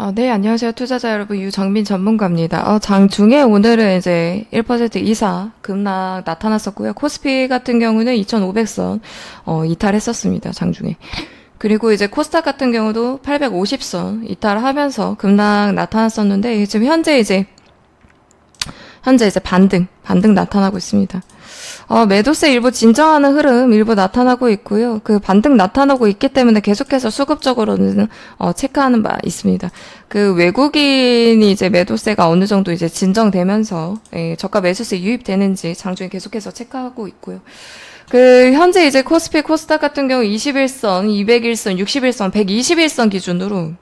어, 네, 안녕하세요. 투자자 여러분, 유정민 전문가입니다. 어, 장중에 오늘은 이제 1% 이사 급락 나타났었고요. 코스피 같은 경우는 2,500선, 어, 이탈했었습니다. 장중에. 그리고 이제 코스닥 같은 경우도 850선 이탈하면서 급락 나타났었는데, 지금 현재 이제, 현재 이제 반등, 반등 나타나고 있습니다. 어, 매도세 일부 진정하는 흐름 일부 나타나고 있고요. 그 반등 나타나고 있기 때문에 계속해서 수급적으로는 어, 체크하는 바 있습니다. 그 외국인이 이제 매도세가 어느 정도 이제 진정되면서 예, 저가 매수세 유입되는지 장중에 계속해서 체크하고 있고요. 그 현재 이제 코스피 코스닥 같은 경우 21선, 201선, 61선, 121선 기준으로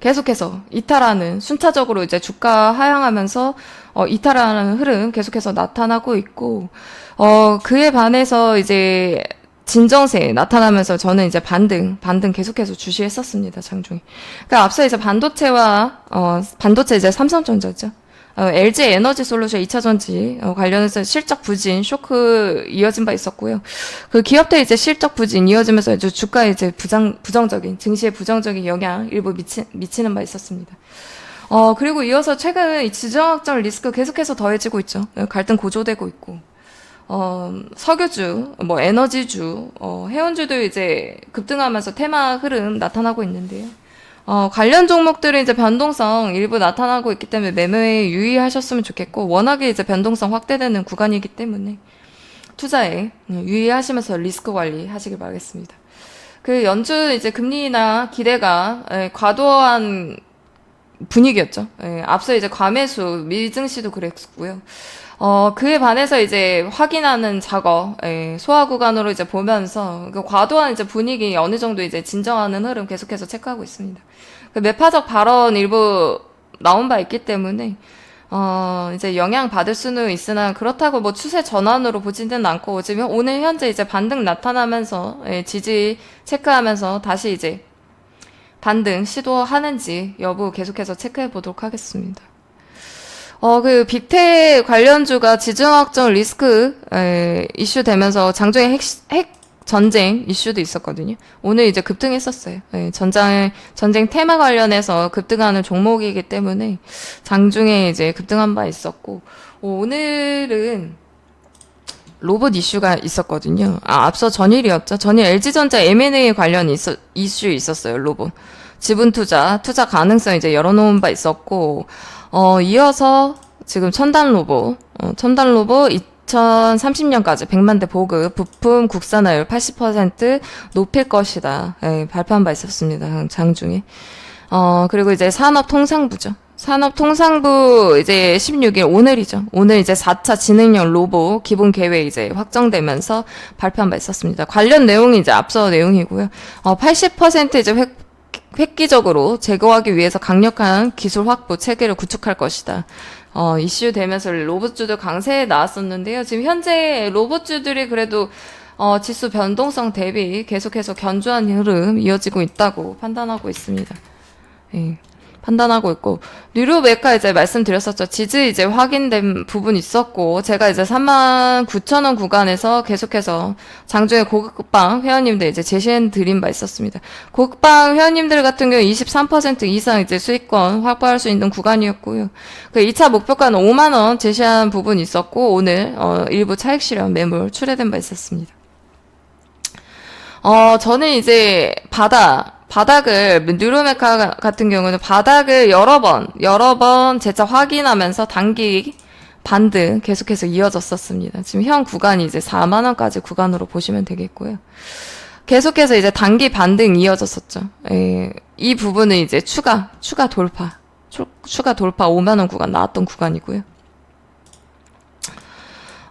계속해서 이탈하는 순차적으로 이제 주가 하향하면서 어, 이탈하는 흐름 계속해서 나타나고 있고 어, 그에 반해서 이제 진정세 나타나면서 저는 이제 반등 반등 계속해서 주시했었습니다 장중에. 그러니까 앞서 이제 반도체와 어, 반도체 이제 삼성전자죠. 어, LG 에너지 솔루션 2차 전지 어, 관련해서 실적 부진 쇼크 이어진 바 있었고요. 그 기업들 이제 실적 부진 이어지면서 이제 주가에 이제 부정 부정적인 증시에 부정적인 영향 일부 미치, 미치는 바 있었습니다. 어 그리고 이어서 최근 이 지정학적 리스크 계속해서 더해지고 있죠. 어, 갈등 고조되고 있고. 어, 석유주, 뭐 에너지주, 어, 해운주도 이제 급등하면서 테마 흐름 나타나고 있는데요. 어, 관련 종목들은 이제 변동성 일부 나타나고 있기 때문에 매매에 유의하셨으면 좋겠고, 워낙에 이제 변동성 확대되는 구간이기 때문에 투자에 유의하시면서 리스크 관리 하시길 바라겠습니다. 그 연준 이제 금리나 기대가 에, 과도한 분위기였죠. 예, 앞서 이제 과매수 미증시도 그랬고요. 어, 그에 반해서 이제 확인하는 작업, 예, 소화 구간으로 이제 보면서 그 과도한 이제 분위기 어느 정도 이제 진정하는 흐름 계속해서 체크하고 있습니다. 그 매파적 발언 일부 나온 바 있기 때문에 어, 이제 영향 받을 수는 있으나 그렇다고 뭐 추세 전환으로 보지는 않고 지금 오늘 현재 이제 반등 나타나면서 예, 지지 체크하면서 다시 이제 반등 시도하는지 여부 계속해서 체크해 보도록 하겠습니다. 어, 그 빅텍 관련주가 지정학적 리스크 에, 이슈 되면서 장중에 핵, 핵 전쟁 이슈도 있었거든요. 오늘 이제 급등했었어요. 예, 전장 전쟁 테마 관련해서 급등하는 종목이기 때문에 장중에 이제 급등한 바 있었고 오늘은 로봇 이슈가 있었거든요. 아, 앞서 전일이었죠. 전일 LG전자 M&A 관련 있어, 이슈 있었어요. 로봇. 지분 투자, 투자 가능성 이제 열어놓은 바 있었고, 어, 이어서 지금 첨단 로봇, 어, 첨단 로봇 2030년까지 100만 대 보급, 부품 국산화율 80% 높일 것이다. 예, 발표한 바 있었습니다. 장중에. 어, 그리고 이제 산업통상부죠. 산업통상부 이제 16일 오늘이죠. 오늘 이제 4차 지능형 로봇 기본 계획 이제 확정되면서 발표한 바 있었습니다. 관련 내용이 이제 앞서 내용이고요. 어, 80% 이제 획, 획기적으로 제거하기 위해서 강력한 기술 확보 체계를 구축할 것이다. 어, 이슈 되면서 로봇주도 강세에 나왔었는데요. 지금 현재 로봇주들이 그래도 어, 지수 변동성 대비 계속해서 견조한 흐름 이어지고 있다고 판단하고 있습니다. 예. 판단하고 있고 뉴로 메카 이제 말씀드렸었죠. 지지 이제 확인된 부분 있었고 제가 이제 3만 9천 원 구간에서 계속해서 장중에 고급방 회원님들 이제 제시해 드린 바 있었습니다. 고급방 회원님들 같은 경우 23% 이상 이제 수익권 확보할 수 있는 구간이었고요. 그 2차 목표가는 5만 원 제시한 부분 있었고 오늘 어, 일부 차익 실현 매물 출회된 바 있었습니다. 어 저는 이제 바다 바닥을 뉴로메카 같은 경우는 바닥을 여러 번 여러 번 재차 확인하면서 단기 반등 계속해서 이어졌었습니다. 지금 현 구간이 이제 4만 원까지 구간으로 보시면 되겠고요. 계속해서 이제 단기 반등 이어졌었죠. 예, 이 부분은 이제 추가 추가 돌파 추, 추가 돌파 5만 원 구간 나왔던 구간이고요.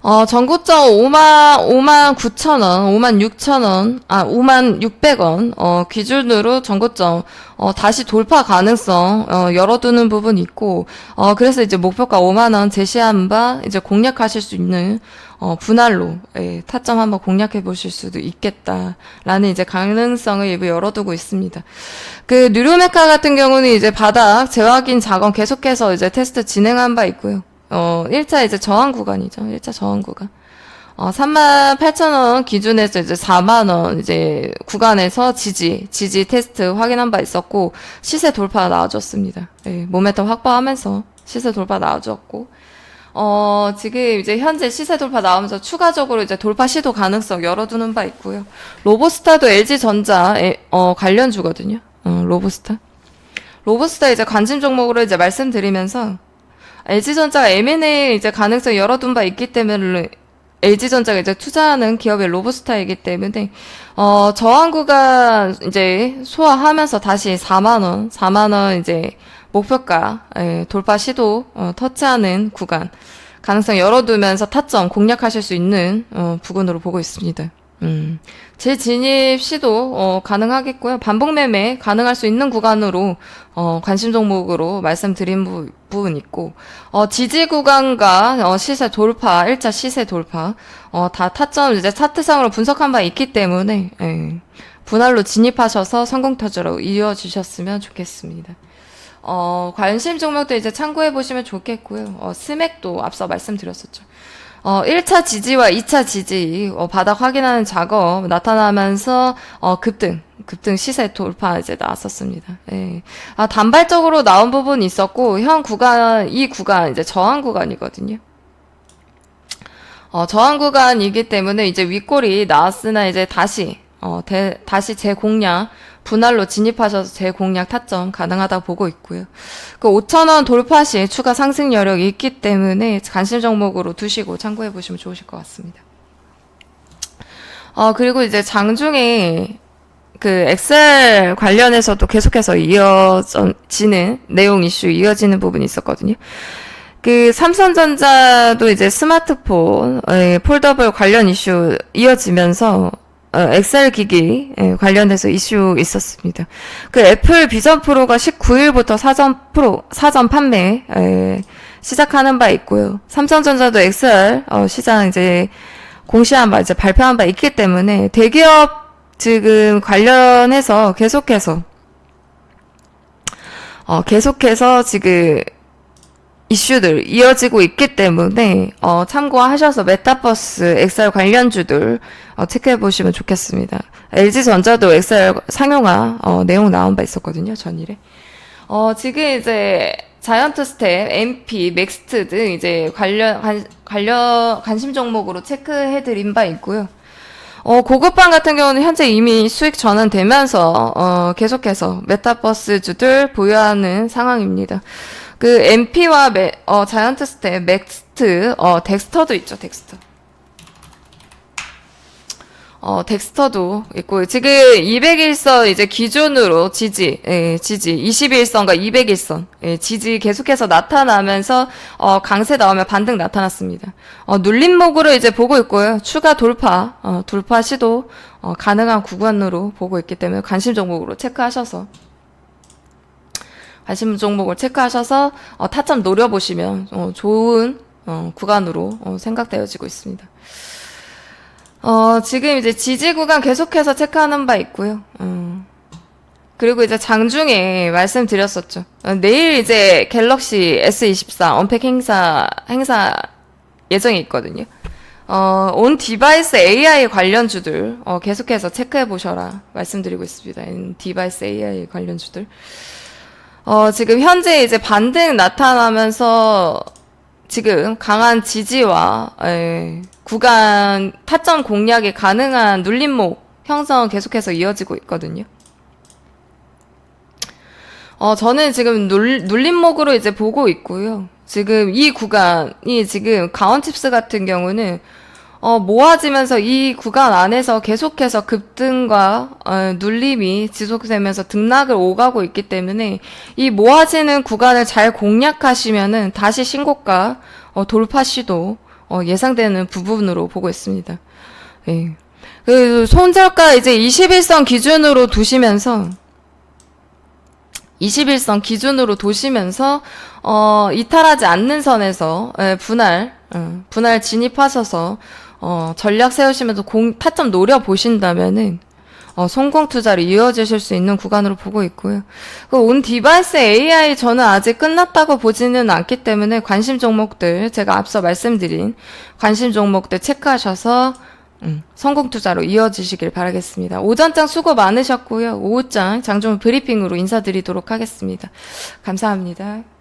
어, 전고점 5만, 5만 9천 원, 5만 6천 원, 아, 5만 600원, 어, 기준으로 전고점, 어, 다시 돌파 가능성, 어, 열어두는 부분이 있고, 어, 그래서 이제 목표가 5만 원 제시한 바, 이제 공략하실 수 있는, 어, 분할로, 예, 타점 한번 공략해 보실 수도 있겠다라는 이제 가능성을 일부 열어두고 있습니다. 그, 뉴로메카 같은 경우는 이제 바닥 재확인 작업 계속해서 이제 테스트 진행한 바 있고요. 어, 1차 이제 저항 구간이죠. 1차 저항 구간. 어, 38,000원 기준에서 이제 4만 원 이제 구간에서 지지, 지지 테스트 확인한 바 있었고, 시세 돌파 나와줬습니다. 예, 모멘텀 확보하면서 시세 돌파 나와줬고, 어, 지금 이제 현재 시세 돌파 나오면서 추가적으로 이제 돌파 시도 가능성 열어두는 바 있고요. 로보스타도 LG전자, 어, 관련주거든요. 어, 로보스타. 로보스타 이제 관심 종목으로 이제 말씀드리면서, LG전자가 M&A 이제 가능성 열어둔 바 있기 때문에 LG전자가 이제 투자하는 기업의 로보스타이기 때문에 어 저항 구간 이제 소화하면서 다시 4만 원, 4만 원 이제 목표가 예, 돌파 시도 어, 터치하는 구간 가능성 열어두면서 타점 공략하실 수 있는 어, 부분으로 보고 있습니다. 음. 재진입 시도 어, 가능하겠고요. 반복 매매 가능할 수 있는 구간으로 어, 관심 종목으로 말씀드린 부, 부분 있고 어, 지지 구간과 어, 시세 돌파, 1차 시세 돌파 어, 다 타점 이제 차트상으로 분석한 바 있기 때문에 예, 분할로 진입하셔서 성공 터저로 이어주셨으면 좋겠습니다. 어, 관심 종목도 이제 참고해 보시면 좋겠고요. 어, 스맥도 앞서 말씀드렸었죠. 어, 1차 지지와 2차 지지, 어, 바닥 확인하는 작업 나타나면서, 어, 급등, 급등 시세 돌파 이제 나왔었습니다. 예. 아, 단발적으로 나온 부분이 있었고, 현 구간, 이 구간, 이제 저항 구간이거든요. 어, 저항 구간이기 때문에 이제 윗골이 나왔으나 이제 다시, 어, 대, 다시 재공략, 분할로 진입하셔서 재공략 타점 가능하다 보고 있고요. 그 5,000원 돌파 시 추가 상승 여력이 있기 때문에 관심 종목으로 두시고 참고해 보시면 좋으실 것 같습니다. 어, 그리고 이제 장중에 그 엑셀 관련해서도 계속해서 이어지는 내용 이슈 이어지는 부분이 있었거든요. 그 삼성전자도 이제 스마트폰 에, 폴더블 관련 이슈 이어지면서 어, 엑셀 기기 에, 관련해서 이슈 있었습니다. 그 애플 비전 프로가 19일부터 사전 프로 사전 판매 에, 시작하는 바 있고요. 삼성전자도 엑셀 어, 시장 이제 공시한 바 이제 발표한 바 있기 때문에 대기업 지금 관련해서 계속해서 어, 계속해서 지금 이슈들 이어지고 있기 때문에 어, 참고하셔서 메타버스 엑셀 관련주들 어, 체크해 보시면 좋겠습니다. LG 전자도 엑셀 상용화 어, 내용 나온 바 있었거든요 전일에. 어, 지금 이제 자이언트 스텝, MP, 맥스트 등 이제 관련 관, 관련 관심 종목으로 체크해 드린 바 있고요. 어, 고급방 같은 경우는 현재 이미 수익 전환되면서 어, 계속해서 메타버스 주들 보유하는 상황입니다. 그 MP와 메, 어, 자이언트 스텝, 맥스트, 어, 덱스터도 있죠, 덱스터. 어, 덱스터도 있고, 지금 200일선 이제 기준으로 지지, 예, 지지, 21선과 200일선, 예, 지지 계속해서 나타나면서, 어, 강세 나오면 반등 나타났습니다. 어, 눌림목으로 이제 보고 있고요. 추가 돌파, 어, 돌파 시도, 어, 가능한 구간으로 보고 있기 때문에 관심 종목으로 체크하셔서, 관심 종목을 체크하셔서, 어, 타점 노려보시면, 어, 좋은, 어, 구간으로, 어, 생각되어지고 있습니다. 어, 지금 이제 지지 구간 계속해서 체크하는 바 있고요. 어. 그리고 이제 장중에 말씀드렸었죠. 어, 내일 이제 갤럭시 S24 언팩 행사, 행사 예정이 있거든요. 어, 온 디바이스 AI 관련주들, 어, 계속해서 체크해 보셔라. 말씀드리고 있습니다. 온 디바이스 AI 관련주들. 어, 지금 현재 이제 반등 나타나면서 지금 강한 지지와 에, 구간 타점 공략이 가능한 눌림목 형성 계속해서 이어지고 있거든요. 어, 저는 지금 눌, 눌림목으로 이제 보고 있고요. 지금 이 구간이 지금 가온칩스 같은 경우는 어, 모아지면서 이 구간 안에서 계속해서 급등과 어, 눌림이 지속되면서 등락을 오가고 있기 때문에 이 모아지는 구간을 잘 공략하시면은 다시 신고가 어, 돌파 시도 어, 예상되는 부분으로 보고 있습니다. 예. 그 손절가 이제 21선 기준으로 두시면서 21선 기준으로 두시면서 어, 이탈하지 않는 선에서 예, 분할 어, 분할 진입하셔서 어, 전략 세우시면서 공 타점 노려 보신다면은 어, 성공 투자로 이어지실 수 있는 구간으로 보고 있고요. 그 온 디바이스 AI 저는 아직 끝났다고 보지는 않기 때문에 관심 종목들 제가 앞서 말씀드린 관심 종목들 체크하셔서 음, 성공 투자로 이어지시길 바라겠습니다. 오전장 수고 많으셨고요. 오후장 장종 브리핑으로 인사드리도록 하겠습니다. 감사합니다.